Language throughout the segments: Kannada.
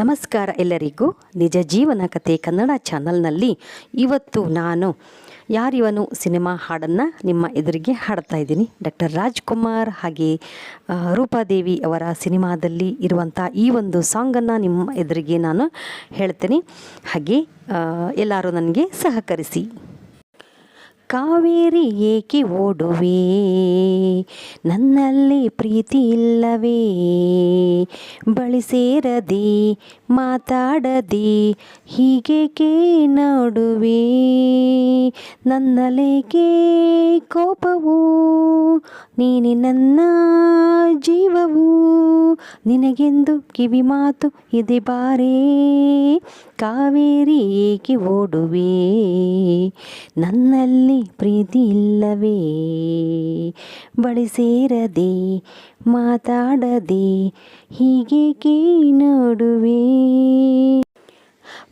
ನಮಸ್ಕಾರ ಎಲ್ಲರಿಗೂ. ನಿಜ ಜೀವನ ಕಥೆ ಕನ್ನಡ ಚಾನಲ್ನಲ್ಲಿ ಇವತ್ತು ನಾನು ಯಾರಿವನು ಸಿನಿಮಾ ಹಾಡನ್ನು ನಿಮ್ಮ ಎದುರಿಗೆ ಹಾಡ್ತಾ ಇದ್ದೀನಿ. ಡಾಕ್ಟರ್ ರಾಜ್ಕುಮಾರ್ ಹಾಗೆ ರೂಪಾದೇವಿ ಅವರ ಸಿನಿಮಾದಲ್ಲಿ ಇರುವಂಥ ಈ ಒಂದು ಸಾಂಗನ್ನು ನಿಮ್ಮ ಎದುರಿಗೆ ನಾನು ಹೇಳ್ತೇನೆ. ಹಾಗೆ ಎಲ್ಲರೂ ನನಗೆ ಸಹಕರಿಸಿ. ಕಾವೇರಿ ಏಕೆ ಓಡುವೆ? ನನ್ನಲ್ಲಿ ಪ್ರೀತಿ ಇಲ್ಲವೇ? ಬಳಿ ಸೇರದೆ, ಮಾತಾಡದೆ ಹೀಗೇಕೆ ನೋಡುವೆ? ನನ್ನಲೇಕೆ ಕೋಪವು? ನೀನೆ ನನ್ನ ಜೀವವು? ನಿನಗೆಂದು ಕಿವಿ ಮಾತು ಇದೆ ಬಾರೇ? ಕಾವೇರಿ ಏಕೆ ಓಡುವೆ? ನನ್ನಲ್ಲಿ ಪ್ರೀತಿ ಇಲ್ಲವೇ? ಬಳಿ ಸೇರದೆ, ಮಾತಾಡದೆ ಹೀಗೇಕೆ ನೋಡುವೆ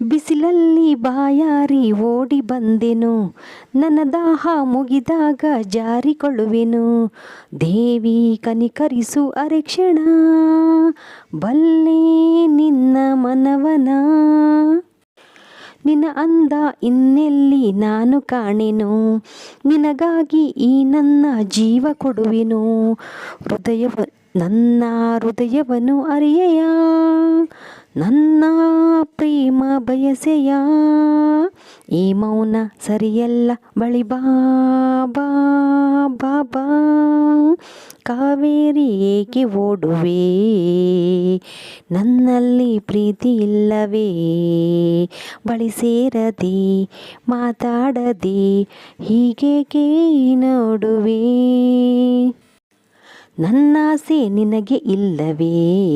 ಬಿಸಿಲಲ್ಲಿ ಬಾಯಾರಿ ಓಡಿ ಬಂದೆನು, ನನ್ನ ದಾಹ ಮುಗಿದಾಗ ಜಾರಿಕೊಳ್ಳುವೆನು. ದೇವಿ ಕನಿಕರಿಸು ಅರೆ ಕ್ಷಣ ಬಲ್ಲೆ ನಿನ್ನ ಮನವನ. ನಿನ್ನ ಅಂದ ಇನ್ನೆಲ್ಲಿ ನಾನು ಕಾಣೆನು? ನಿನಗಾಗಿ ಈ ನನ್ನ ಜೀವ ಕೊಡುವೆನು? ಹೃದಯವ ನನ್ನ ಹೃದಯವನ್ನು ಅರಿಯೆಯ? ನನ್ನ ಪ್ರೇಮ ಬಯಸೆಯ? ಈ ಮೌನ ಸರಿಯಲ್ಲ, ಬಳಿ ಬಾ ಬಾ ಬಾ ಬಾ. ಕಾವೇರಿ ಏಕೆ ಓಡುವೆ? ನನ್ನಲ್ಲಿ ಪ್ರೀತಿ ಇಲ್ಲವೇ? ಬಳಿ ಸೇರದೆ, ಮಾತಾಡದೆ, ಹೀಗೇಕೆ ನೋಡುವೆ? ನನ್ನಾಸೆ ನಿನಗೆ ಇಲ್ಲವೇ?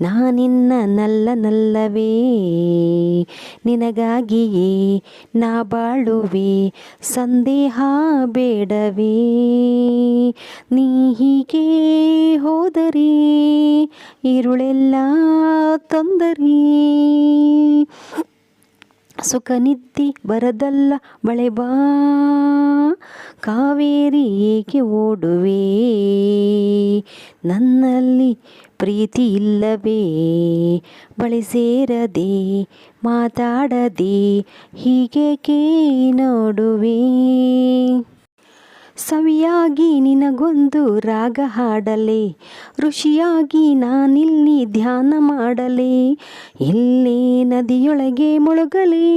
ನಾನಿನ್ನ ನಲ್ಲ ನಲ್ಲವೇ? ನಿನಗಾಗಿಯೇ ನಾ ಬಾಳುವೆ? ಸಂದೇಹ ಬೇಡವೇ? ನೀ ಹೀಗೆ ಹೋದರೆ ಇರುಳೆಲ್ಲ ತೊಂದರೆ? ಸುಖ ನಿದ್ದಿ ಬರದಲ್ಲ ಬಳೆ ಬಾ? ಕಾವೇರಿ ಏಕೆ ಓಡುವೆ? ನನ್ನಲ್ಲಿ ಪ್ರೀತಿ ಇಲ್ಲವೇ? ಬಳಿ ಸೇರದೆ ಮಾತಾಡದೆ ಹೀಗೇಕೆ ನೋಡುವೆ? ಸವಿಯಾಗಿ ನಿನಗೊಂದು ರಾಗ ಹಾಡಲೆ, ಋಷಿಯಾಗಿ ನಾನಿಲ್ಲಿ ಧ್ಯಾನ ಮಾಡಲೆ, ಇಲ್ಲೇ ನದಿಯೊಳಗೆ ಮುಳುಗಲಿ,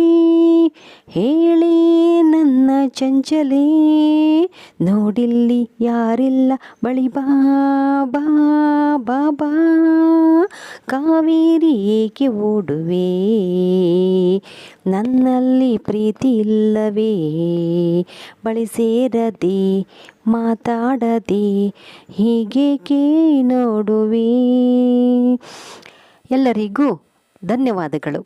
ಹೇಳಿ ನನ್ನ ಚಂಚಲೆ, ನೋಡಿಲ್ಲಿ ಯಾರಿಲ್ಲ ಬಳಿ ಬಾ ಬಾ ಬಾ ಬಾ, ಕಾವೇರಿ ಏಕೆ ಓಡುವೆ, ನನ್ನಲ್ಲಿ ಪ್ರೀತಿ ಇಲ್ಲವೇ, ಬಳಿ ಸೇರದೆ ಮಾತಾಡದೆ ಹೀಗೇಕೆ ನೋಡುವೆ? ಎಲ್ಲರಿಗೂ ಧನ್ಯವಾದಗಳು.